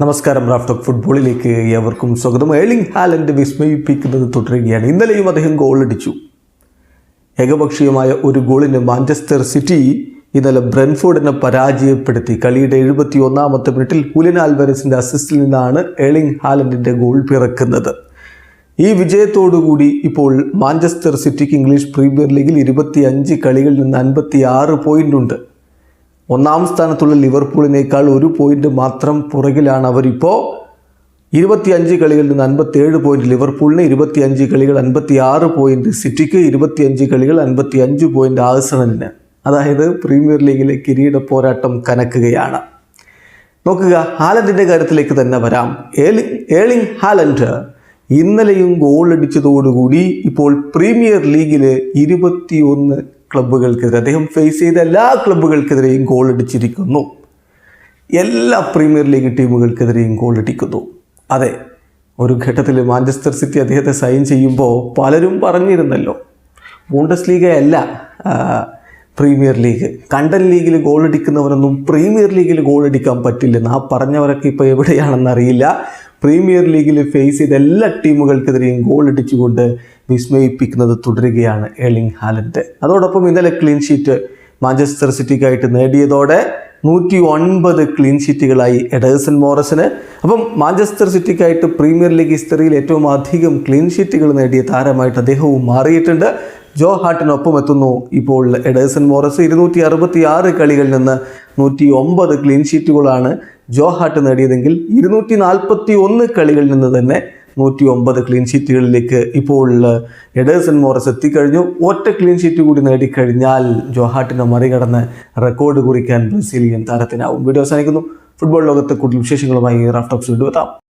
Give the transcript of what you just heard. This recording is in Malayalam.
നമസ്കാരം റാഫ്റ്റോക്ക് ഫുട്ബോളിലേക്ക് ഏവർക്കും സ്വാഗതം. ഏളിംഗ് ഹാലൻഡ് വിസ്മയിപ്പിക്കുന്നത് തുടരുകയാണ്. ഇന്നലെയും അദ്ദേഹം ഗോളടിച്ചു ഏകപക്ഷീയമായ ഒരു ഗോളിന് മാഞ്ചസ്റ്റർ സിറ്റി ഇന്നലെ ബ്രെൻഫോർഡിനെ പരാജയപ്പെടുത്തി. കളിയുടെ എഴുപത്തി ഒന്നാമത്തെ മിനിറ്റിൽ ഹുലിൻ ആൽവരസിന്റെ അസിസ്റ്റിൽ നിന്നാണ് ഏളിംഗ് ഹാലൻഡിന്റെ ഗോൾ പിറക്കുന്നത്. ഈ വിജയത്തോടുകൂടി ഇപ്പോൾ മാഞ്ചസ്റ്റർ സിറ്റിക്ക് ഇംഗ്ലീഷ് പ്രീമിയർ ലീഗിൽ ഇരുപത്തി അഞ്ച് കളികളിൽ നിന്ന് അൻപത്തി ആറ് പോയിന്റ് ഉണ്ട്. ഒന്നാം സ്ഥാനത്തുള്ള ലിവർപൂളിനേക്കാൾ ഒരു പോയിന്റ് മാത്രം പുറകിലാണ് അവരിപ്പോൾ ഇരുപത്തിയഞ്ച് കളികളിൽ നിന്ന് അൻപത്തിയേഴ് പോയിന്റ് ലിവർപൂളിന് ഇരുപത്തിയഞ്ച് കളികൾ അൻപത്തി ആറ് പോയിന്റ് സിറ്റിക്ക് ഇരുപത്തിയഞ്ച് കളികൾ അൻപത്തി അഞ്ച് പോയിന്റ് ആഴ്സണലിന്. അതായത് പ്രീമിയർ ലീഗിലെ കിരീട പോരാട്ടം കനക്കുകയാണ്. നോക്കുക ഹാലൻഡിന്റെ കാര്യത്തിലേക്ക് തന്നെ വരാം. ഏലിംഗ് ഏളിംഗ് ഹാലൻഡ് ഇന്നലെയും ഗോൾ അടിച്ചതോടുകൂടി ഇപ്പോൾ പ്രീമിയർ ലീഗിൽ ഇരുപത്തിയൊന്ന് ക്ലബ്ബുകൾക്കെതിരെ അദ്ദേഹം ഫേസ് ചെയ്ത എല്ലാ ക്ലബ്ബുകൾക്കെതിരെയും ഗോൾ അടിച്ചിരിക്കുന്നു. എല്ലാ പ്രീമിയർ ലീഗ് ടീമുകൾക്കെതിരെയും ഗോൾ അടിക്കുന്നു. അതെ ഒരു ഘട്ടത്തിൽ മാഞ്ചസ്റ്റർ സിറ്റി അദ്ദേഹത്തെ സൈൻ ചെയ്യുമ്പോൾ പലരും പറഞ്ഞിരുന്നല്ലോ ബൂണ്ടസ് ലീഗ അല്ല പ്രീമിയർ ലീഗ് കണ്ടൻ ലീഗിൽ ഗോൾ അടിക്കുന്നവരൊന്നും പ്രീമിയർ ലീഗിൽ ഗോൾ അടിക്കാൻ പറ്റില്ലെന്ന്. ആ പറഞ്ഞവരൊക്കെ ഇപ്പോൾ എവിടെയാണെന്ന് അറിയില്ല. പ്രീമിയർ ലീഗിൽ ഫേസ് ചെയ്ത എല്ലാ ടീമുകൾക്കെതിരെയും ഗോൾ അടിച്ചുകൊണ്ട് വിസ്മയിപ്പിക്കുന്നത് തുടരുകയാണ് എളിങ് ഹാലൻഡ്. അതോടൊപ്പം ഇന്നലെ ക്ലീൻ ഷീറ്റ് മാഞ്ചസ്റ്റർ സിറ്റിക്കായിട്ട് നേടിയതോടെ നൂറ്റി ഒൻപത് ക്ലീൻ ഷീറ്റുകളായി എഡേഴ്സൺ മോറസിന്. അപ്പം മാഞ്ചസ്റ്റർ സിറ്റിക്കായിട്ട് പ്രീമിയർ ലീഗ് ഹിസ്റ്ററിയിൽ ഏറ്റവും അധികം ക്ലീൻ ഷീറ്റുകൾ നേടിയ താരമായിട്ട് അദ്ദേഹവും മാറിയിട്ടുണ്ട്. ജോ ഹാട്ടിനൊപ്പം എത്തുന്നു ഇപ്പോൾ എഡേഴ്സൺ മോറസ്. ഇരുന്നൂറ്റി അറുപത്തി ആറ് കളികളിൽ നിന്ന് നൂറ്റി ഒമ്പത് ക്ലീൻ ഷീറ്റുകളാണ് ജോ ഹാട്ട് നേടിയതെങ്കിൽ ഇരുന്നൂറ്റി നാൽപ്പത്തി ഒന്ന് കളികളിൽ നിന്ന് തന്നെ നൂറ്റി ഒമ്പത് ക്ലീൻ ഷീറ്റുകളിലേക്ക് ഇപ്പോൾ എഡേഴ്സൺ മോറസ് എത്തിക്കഴിഞ്ഞു. ഒറ്റ ക്ലീൻ ഷീറ്റ് കൂടി നേടിക്കഴിഞ്ഞാൽ ജോഹാട്ടിനെ മറികടന്ന് റെക്കോർഡ് കുറിക്കാൻ ബ്രസീലിയൻ താരത്തിനാവും. വീഡിയോ അവസാനിക്കുന്നു. ഫുട്ബോൾ ലോകത്തെ കൂടുതൽ വിശേഷങ്ങളുമായി റാഫ്റ്റോക്സ് വീണ്ടും എത്താം.